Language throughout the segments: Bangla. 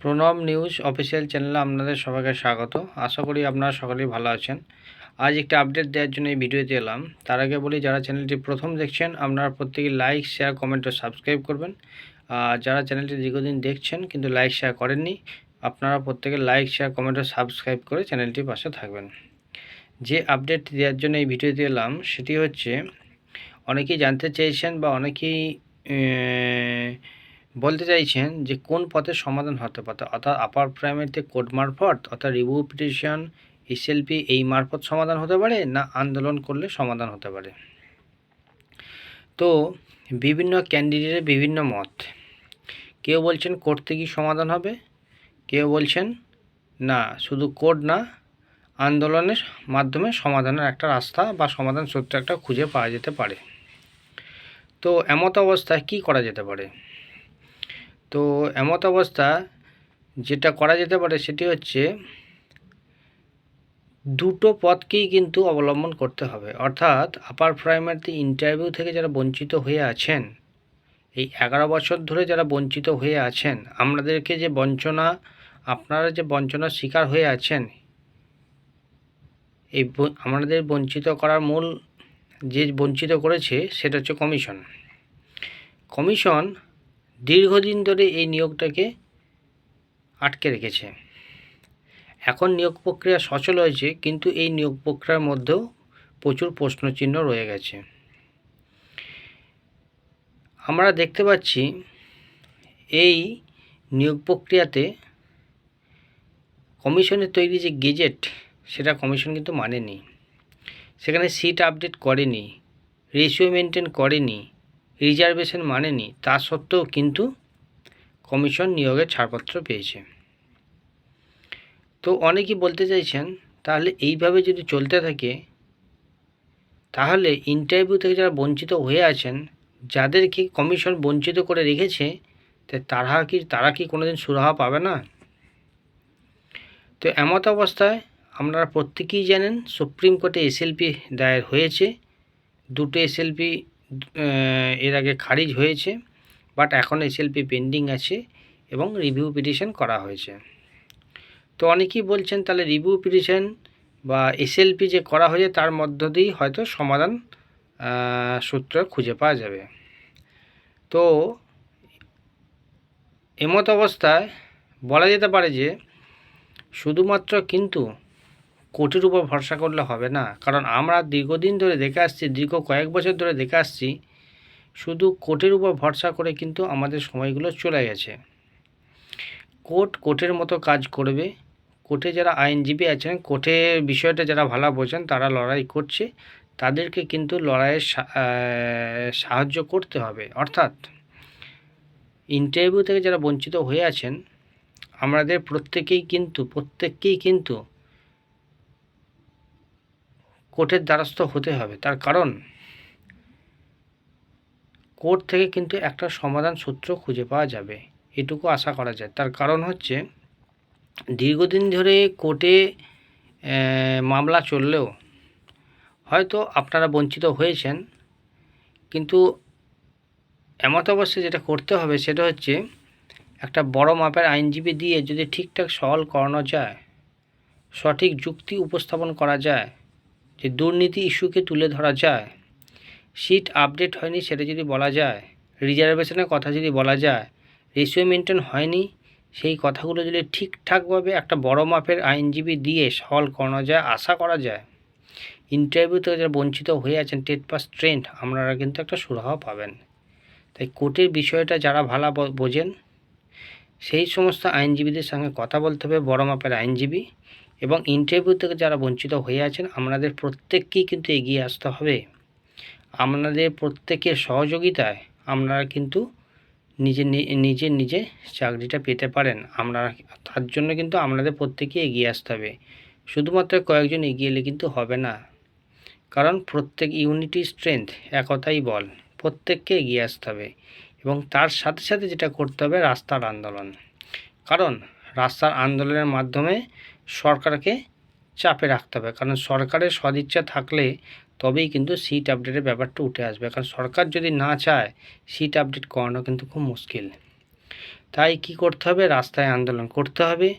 প্রণব নিউজ অফিসিয়াল চ্যানেলে আপনাদের সবাইকে স্বাগত। আশা করি আপনারা সকলেই ভালো আছেন। আজ একটা আপডেট দেওয়ার জন্য এই ভিডিওতে এলাম। তার আগে বলি, যারা চ্যানেলটি প্রথম দেখছেন, আপনারা প্রত্যেকে লাইক, শেয়ার, কমেন্ট ও সাবস্ক্রাইব করবেন। আর যারা চ্যানেলটি দীর্ঘদিন দেখছেন, কিন্তু লাইক, শেয়ার করেননি, আপনারা প্রত্যেকে লাইক, শেয়ার, কমেন্ট ও সাবস্ক্রাইব করে চ্যানেলটির পাশে থাকবেন। যে আপডেট দেওয়ার জন্য এই ভিডিওতে এলাম, সেটি হচ্ছে, অনেকেই জানতে চেয়েছেন বা অনেকেই বলতে চাইছেন যে কোন পথে সমাধান হতে পারে? অর্থাৎ আপার প্রাইমারিতে কোড মারফত অর্থাৎ রিভিউ পিটিশন এসএলপি এই মারফত সমাধান হতে পারে না আন্দোলন করলে সমাধান হতে পারে? তো বিভিন্ন ক্যান্ডিডেটের বিভিন্ন মত। কেউ বলছেন কোর্ট থেকেই সমাধান হবে? কেউ বলছেন না, শুধু কোর্ট না, আন্দোলনের মাধ্যমে সমাধানের একটা রাস্তা বা সমাধান সূত্র একটা খুঁজে পাওয়া যেতে পারে। তো এমত অবস্থায় কি করা যেতে পারে? তো এমত অবস্থা যেটা করা যেতে পারে সেটি হচ্ছে দুটো পথকেই কিন্তু অবলম্বন করতে হবে। অর্থাৎ আপার প্রাইমারিতে ইন্টারভিউ থেকে যারা বঞ্চিত হয়ে আছেন, এই এগারো বছর ধরে যারা বঞ্চিত হয়ে আছেন আপনাদেরকে যে বঞ্চনা, আপনারা যে বঞ্চনার শিকার হয়ে আছেন, এই আমাদের বঞ্চিত করার মূল যে বঞ্চিত করেছে সেটা হচ্ছে কমিশন। কমিশন দীর্ঘদিন ধরে এই নিয়োগটাকে আটকে রেখেছে। এখন নিয়োগ প্রক্রিয়া সচল হয়েছে, কিন্তু এই নিয়োগ প্রক্রিয়ার মধ্যেও প্রচুর প্রশ্নচিহ্ন রয়ে গেছে। আমরা দেখতে পাচ্ছি, এই নিয়োগ প্রক্রিয়াতে কমিশনের তৈরি যে গেজেট, সেটা কমিশন কিন্তু মানেনি। সেখানে সিট আপডেট করেনি, রেশিও মেনটেন করেনি রিজার্ভেশন মানেনি, তা সত্ত্বেও কিন্তু কমিশন নিয়োগের ছাড়পত্র পেয়েছে। তো অনেকেই বলতে চাইছেন, তাহলে এইভাবে যদি চলতে থাকে, তাহলে ইন্টারভিউ থেকে যারা বঞ্চিত হয়ে আছেন, যাদেরকে কমিশন বঞ্চিত করে রেখেছে তারা কি তারা কি কোনোদিন সুরাহা পাবে না? তো এমত অবস্থায় আপনারা প্রত্যেকেই জানেন, সুপ্রিম কোর্টে এসএলপি দায়ের হয়েছে। দুটো এসএলপি এর আগে খারিজ হয়েছে বাট এখন এসএলপি পেন্ডিং আছে এবং রিভিউ পিটিশন করা হয়েছে। তো অনেকেই বলছেন তাহলে রিভিউ পিটিশন বা এসএলপি যে করা হয়েছে তার মধ্য দিয়েই হয়তো সমাধান সূত্র খুঁজে পাওয়া যাবে। তো এমত অবস্থায় বলা যেতে পারে যে শুধুমাত্র কিন্তু কোর্টের উপর ভরসা করলে হবে না। কারণ আমরা দীর্ঘদিন ধরে দেখে আসছি, দীর্ঘ কয়েক বছর ধরে দেখে আসছি, শুধু কোর্টের উপর ভরসা করে কিন্তু আমাদের সময়গুলো চলে গেছে। কোর্ট কোর্টের মতো কাজ করবে। কোর্টে যারা আইনজীবী আছেন কোর্টের বিষয়টা যারা ভালো বোঝেন, তারা লড়াই করছে। তাদেরকে কিন্তু লড়াইয়ের সাহায্য করতে হবে। অর্থাৎ ইন্টারভিউ থেকে যারা বঞ্চিত হয়ে আছেন, আমাদের প্রত্যেকেই কিন্তু, প্রত্যেককেই কিন্তু কোর্টের দ্বারস্থ হতে হবে। তার কারণ, কোর্ট থেকে কিন্তু একটা সমাধান সূত্র খুঁজে পাওয়া যাবে। এটুকু আশা করা যায়। তার কারণ হচ্ছে, দীর্ঘদিন ধরে কোর্টে মামলা চললেও হয়তো আপনারা বঞ্চিত হয়েছেন। কিন্তু এমত অবশ্যই যেটা করতে হবে সেটা হচ্ছে, একটা বড় মাপের আইনজীবী দিয়ে যদি ঠিকঠাক সওয়াল করানো যায়, সঠিক যুক্তি উপস্থাপন করা যায় যে দুর্নীতি ইস্যুকে তুলে ধরা যায় সিট আপডেট হয়নি সেটা যদি বলা যায়, রিজার্ভেশনের কথা যদি বলা যায়, রেশিও মেনটেন হয়নি, সেই কথাগুলো যদি ঠিকঠাকভাবে একটা বড় মাপের আইনজীবী দিয়ে সওয়াল করানো যায়, আশা করা যায়। ইন্টারভিউ থেকে যারা বঞ্চিত হয়ে আছেন, টেট পাস ট্রেন্ড, আপনারা কিন্তু একটা সুরাহা পাবেন। তাই কোর্টের বিষয়টা যারা ভালো বোঝেন, সেই সমস্ত আইনজীবীদের সঙ্গে কথা বলতে হবে, বড় মাপের আইনজীবী। এবং ইন্টারভিউ থেকে যারা বঞ্চিত হয়ে আছেন আপনাদের প্রত্যেককেই কিন্তু এগিয়ে আসতে হবে। আপনাদের প্রত্যেকের সহযোগিতায় আপনারা কিন্তু নিজে নিজে নিজে চাকরিটা পেতে পারেন। আপনারা তার জন্য কিন্তু আপনাদের প্রত্যেকেই এগিয়ে আসতে হবে। শুধুমাত্র কয়েকজন এগিয়ে এলে কিন্তু হবে না। কারণ প্রত্যেক ইউনিটি স্ট্রেংথ একতাই বল। প্রত্যেককে এগিয়ে আসতে হবে এবং তার সাথে সাথে যেটা করতে হবে রাস্তার আন্দোলন। কারণ রাস্তার আন্দোলনের মাধ্যমে সরকারকে চাপে রাখতে হবে। কারণ সরকারের সদিচ্ছা থাকলে তবেই কিন্তু সিট আপডেটের ব্যাপারটা উঠে আসবে। কারণ সরকার যদি না চায় সিট আপডেট করানো কিন্তু খুব মুশকিল। তাই কি করতে হবে? রাস্তায় আন্দোলন করতে হবে।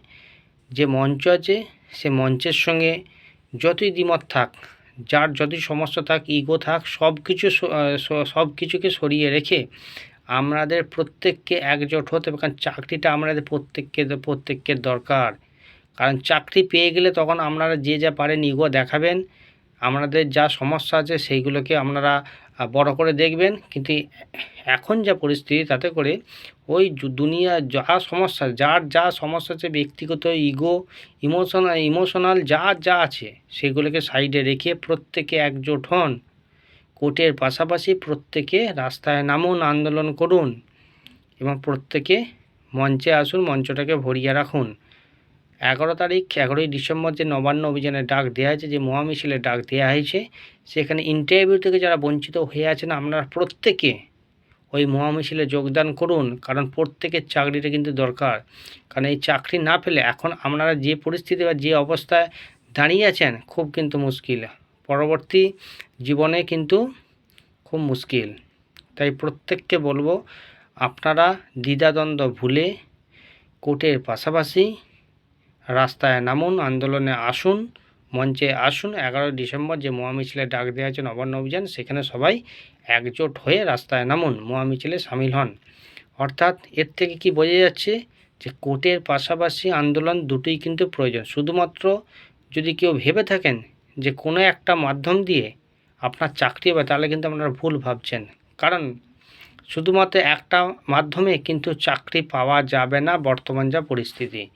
যে মঞ্চ আছে, সে মঞ্চের সঙ্গে যতই দ্বিমত থাক, যার যতই সমস্যা থাক ইগো থাক সব কিছু সব কিছুকে সরিয়ে রেখে আমাদের প্রত্যেককে একজোট হতে হবে। কারণ চাকরিটা আমাদের প্রত্যেককে প্রত্যেককে দরকার। কারণ চাকরি পেয়ে গেলে তখন আপনারা যে যা পারেন ইগো দেখাবেন। আপনাদের যা সমস্যা আছে সেইগুলোকে আপনারা বড় করে দেখবেন। কিন্তু এখন যা পরিস্থিতি তাতে করে ওই দুনিয়া যা সমস্যা, যার যা সমস্যা আছে, ব্যক্তিগত ইগো ইমোশনাল ইমোশনাল যা যা আছে সেগুলোকে সাইডে রেখে প্রত্যেকে একজোট হন। কোর্টের পাশাপাশি প্রত্যেকে রাস্তায় নামুন, আন্দোলন করুন এবং প্রত্যেকে মঞ্চে আসুন, মঞ্চটাকে ভরিয়ে রাখুন। এগারো তারিখ, এগারোই ডিসেম্বর যে নবান্ন অভিযানের ডাক দেওয়া হয়েছে, যে মহামিছিলের ডাক দেওয়া হয়েছে, সেখানে ইন্টারভিউ থেকে যারা বঞ্চিত হয়ে আছেন, আপনারা প্রত্যেকে ওই মহামিছিলে যোগদান করুন, কারণ প্রত্যেকের চাকরিটা কিন্তু দরকার। কারণ এই চাকরি না পেলে এখন আপনারা যে পরিস্থিতি বা যে অবস্থায় দাঁড়িয়ে আছেন, খুব কিন্তু মুশকিল। পরবর্তী জীবনে কিন্তু খুব মুশকিল। তাই প্রত্যেককে বলব, আপনারা দ্বিধাদ্বন্দ্ব ভুলে কোর্টের পাশাপাশি রাস্তায় নামুন, আন্দোলনে আসুন, মঞ্চে আসুন। এগারোই ডিসেম্বর যে মহামিছিলের ডাক দেওয়া আছে নবান্ন অভিযান, সেখানে সবাই একজোট হয়ে রাস্তায় নামুন মোয়া মহামিছিলে সামিল হন। অর্থাৎ এর থেকে কি বোঝা যাচ্ছে যে কোর্টের পাশাপাশি আন্দোলন দুটোই কিন্তু প্রয়োজন। শুধুমাত্র যদি কেউ ভেবে থাকেন যে কোনো একটা মাধ্যম দিয়ে আপনার চাকরি হবে, তাহলে কিন্তু আপনারা ভুল ভাবছেন। কারণ শুধুমাত্র একটা মাধ্যমে কিন্তু চাকরি পাওয়া যাবে না বর্তমান যা পরিস্থিতি।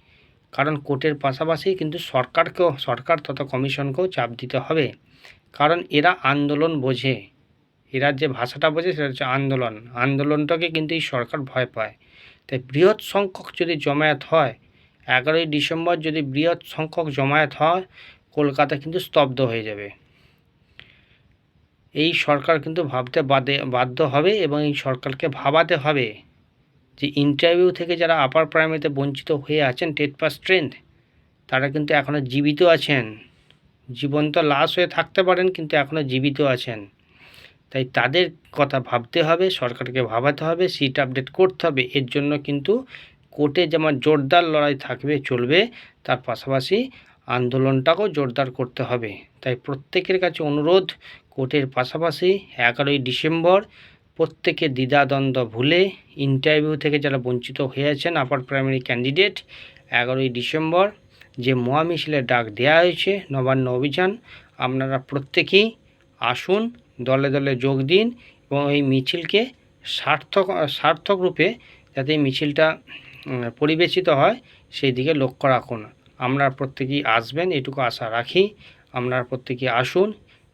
কারণ কোর্টের পাশাপাশি কিন্তু সরকারকেও, সরকার তথা কমিশনকেও চাপ দিতে হবে। কারণ এরা আন্দোলন বোঝে। এরা যে ভাষাটা বোঝে সেটা হচ্ছে আন্দোলন। আন্দোলনটাকে কিন্তু এই সরকার ভয় পায়। তাই বৃহৎ সংখ্যক যদি জমায়েত হয়, এগারোই ডিসেম্বর যদি বৃহৎ সংখ্যক জমায়েত হয়, কলকাতা কিন্তু স্তব্ধ হয়ে যাবে। এই সরকার কিন্তু ভাবতে বাদে, বাধ্য হবে এবং এই সরকারকে ভাবাতে হবে। যে ইন্টারভিউ থেকে যারা আপার প্রাইমারিতে বঞ্চিত হয়ে আছেন টেট পাস স্ট্রেংথ তারা কিন্তু এখনও জীবিত আছেন। জীবন্ত লাশ হয়ে থাকতে পারেন, কিন্তু এখনও জীবিত আছেন। তাই তাদের কথা ভাবতে হবে, সরকারকে ভাবাতে হবে সিট আপডেট করতে হবে। এর জন্য কিন্তু কোর্টে যেমন জোরদার লড়াই থাকবে, চলবে, তার পাশাপাশি আন্দোলনটাকেও জোরদার করতে হবে। তাই প্রত্যেকের কাছে অনুরোধ, কোর্টের পাশাপাশি এগারোই ডিসেম্বর প্রত্যেকে দ্বিধাদ্বন্দ্ব ভুলে ইন্টারভিউ থেকে যারা বঞ্চিত হয়ে আছেন আপার প্রাইমারি ক্যান্ডিডেট এগারোই ডিসেম্বর যে মহামিছিলের ডাক দেওয়া হয়েছে, নবান্ন অভিযান, আপনারা প্রত্যেকেই আসুন, দলে দলে যোগ দিন এবং এই মিছিলকে সার্থক সার্থক রূপে যাতে মিছিলটা পরিবেশিত হয়, সেই দিকে লক্ষ্য রাখুন। আমরা প্রত্যেকেই আসবেন, এটুকু আশা রাখি। আপনারা প্রত্যেকেই আসুন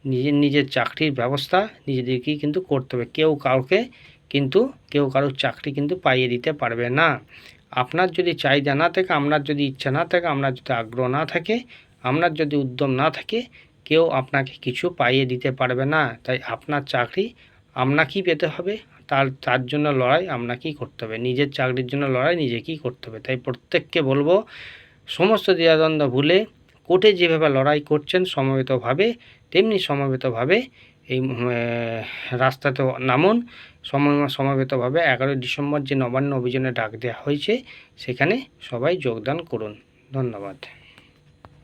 নিজের নিজের চাকরির ব্যবস্থা নিজেদেরকেই কিন্তু করতে হবে। কেউ কাউকে কিন্তু, কেউ কারোর চাকরি কিন্তু পাইয়ে দিতে পারবে না। আপনার যদি চাহিদা না থাকে, আপনার যদি ইচ্ছা না থাকে, আপনার যদি আগ্রহ না থাকে, আপনার যদি উদ্যম না থাকে, কেউ আপনাকে কিছু পাইয়ে দিতে পারবে না। তাই আপনার চাকরি আপনাকেই পেতে হবে। তার তার জন্য লড়াই আপনাকেই করতে হবে। নিজের চাকরির জন্য লড়াই নিজেকেই করতে হবে। তাই প্রত্যেককে বলব, সমস্ত দ্বিধাদ্বন্দ্ব ভুলে কোর্টে যেভাবে লড়াই করছেন সমবেতভাবে, তেমনি সমবেতভাবে এই রাস্তাতেও রাস্তাতে নামুন। সমবেতভাবে এগারোই ডিসেম্বর যে নবান্ন অভিযানে ডাক দেওয়া হয়েছে, সেখানে সবাই যোগদান করুন। ধন্যবাদ।